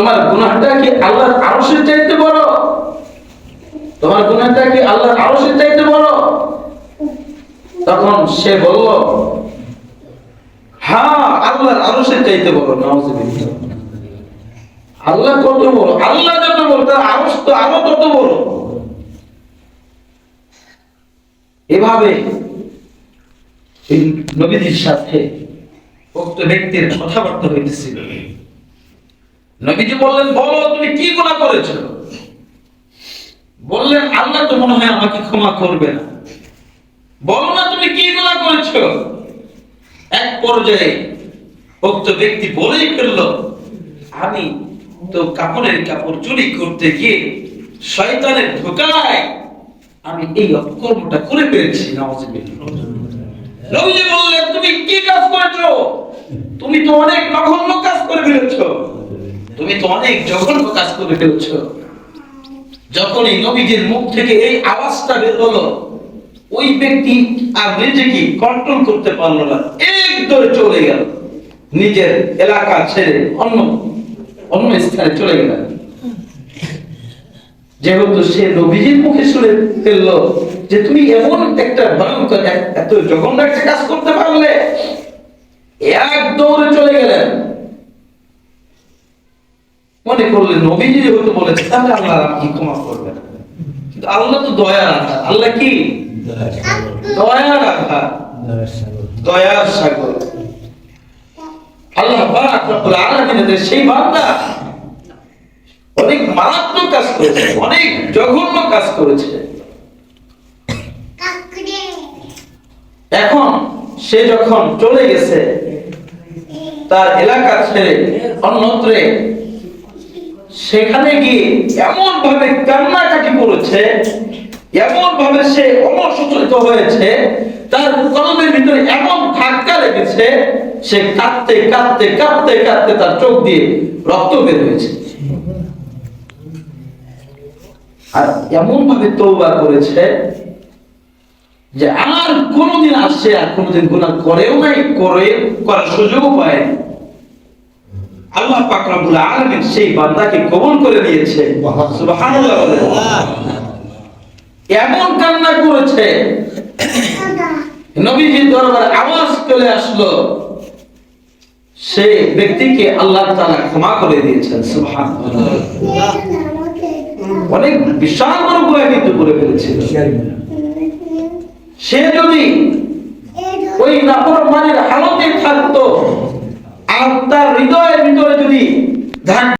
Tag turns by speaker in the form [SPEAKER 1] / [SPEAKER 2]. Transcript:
[SPEAKER 1] তোমার গুনাহটা কি আল্লাহর আরশের চাইতে বড়? তোমার গুনাহটা কি আল্লাহর আরশের চাইতে বড়? তখন সে বলল হ্যাঁ আল্লাহর আরশের চাইতে বড়, নাউজুবিল্লাহ। আল্লাহ কত বড়? আল্লাহ যত বড়, তার আরশ তো আরও তত বড়? এভাবে এই নবীজির সাথে উক্ত ব্যক্তির কথাবার্তা হইতেছিল। নবীজি বললেন, বলো, তুমি কি গুনাহ করেছ? বললেন, আল্লাহ তো মনে হয় আমাকে ক্ষমা করবে না। বলো না, তুমি কি গুনাহ করেছ? এক পর্যায়ে উক্ত ব্যক্তি বলেই ফেলল, আমি তো কাপড়ের কাপড় চুরি করতে গিয়ে শয়তানের ধোকায় আমি এই অকর্মটা করে ফেলেছি নাউজুবিল্লাহ নবীজি বললেন, তুমি কি কাজ করেছ? তুমি তো অনেক ফেলেছো তুমি তো অনেক জঘন্য কাজ করে ফেলেছো। যখন এই নবীজির মুখ থেকে এই আওয়াজটা বের হলো, ওই ব্যক্তি আর নিজেকে কন্ট্রোল করতে পারল না। এক দৌড়ে চলে গেল। নিজের এলাকা ছেড়ে অন্য অন্য স্থানে চলে গেলেন যেহেতু সে নবীজির মুখে শুনে ফেলল যে তুমি এমন একটা ভয়ঙ্কর, এত জঘন্য একটা কাজ করতে পারলে, এক মনে করলেন, নবীজি যেহেতু বলেছে, তাহলে আল্লাহ আপনি ক্ষমা করবেন। কিন্তু আল্লাহ তো দয়া রাখা আল্লাহ কি? দয়া রাখা দয়ার সাগর। আল্লাহ পাক রব্বুল আলামিনের সেই বান্দা। অনেক মারাত্মক কাজ করেছে, অনেক জঘন্য কাজ করেছে। এখন সে যখন চলে গেছে, তার এলাকা ছেড়ে অন্যত্রে সেখানে গিয়ে এমন ভাবে কান্নাকাটি করেছে এমন ভাবে সে অমসচরিত হয়েছে, তার কলমের ভিতরে এমন ধাক্কা লেগেছে, সে কাঁদতে কাঁদতে কাঁদতে কাঁদতে তার চোখ দিয়ে রক্ত বের হয়েছে। আর এমন ভাবে তৌবা করেছে যে আর কোনোদিন আসছে আর কোনোদিন গুনাহ করেও নাই, করে, করার সুযোগও পায়নি। আল্লাহ পাক রব্বুল আলামিন সেই বান্দাকে কবুল করে নিয়েছে। সুবহানাল্লাহ। এমন কান্না করেছে। নবীজির দরবারে আওয়াজ চলে আসলো। সে ব্যক্তিকে আল্লাহ তাআলা ক্ষমা করে দিয়েছেন। সুবহানাল্লাহ। অনেক বিশাল বড় গুনাহ কিন্তু করে ফেলেছিল। সে যদি ওই নাফরমানের হালতে থাকতো আর তার হৃদয়ের ভিতরে যদি ধাক্কা